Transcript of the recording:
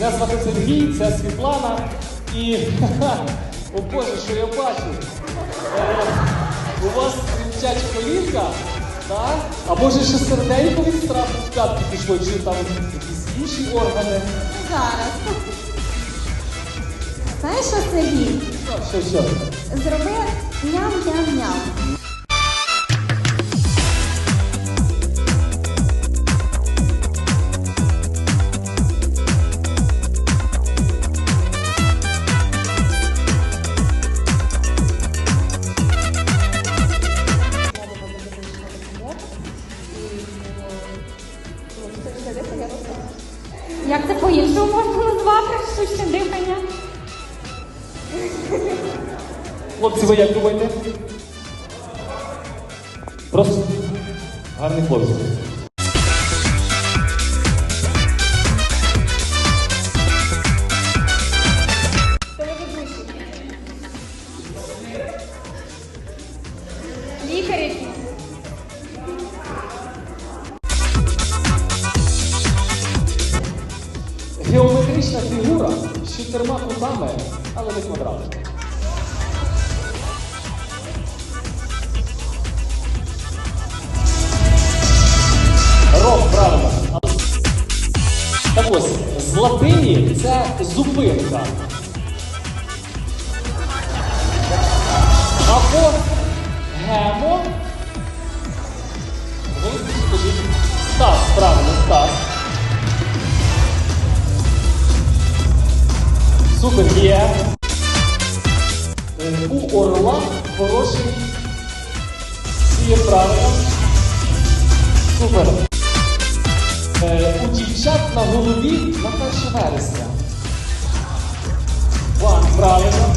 Мене звати Сергій, це Світлана. І о Боже, що я бачу? Е, у вас тремтять колінка, так? А може ще серденько від страху в п'ятки пішло, чи там якісь інші органи? Зараз. Знаєш що, Сергій? Що, що? Зроби ням-ням-ням. Як це по-іншому можна назвати штучне дихання? Хлопці, ви як думаєте? Просто гарний хлопці. Чотирма кутами, але не квадрат. Рок, правильно. Так ось, з латині це зупинка. Або Супер є. У орла хороший сіє правильно. Супер. Е, У дівчат на голові на 1 вересня. Ван, правильно.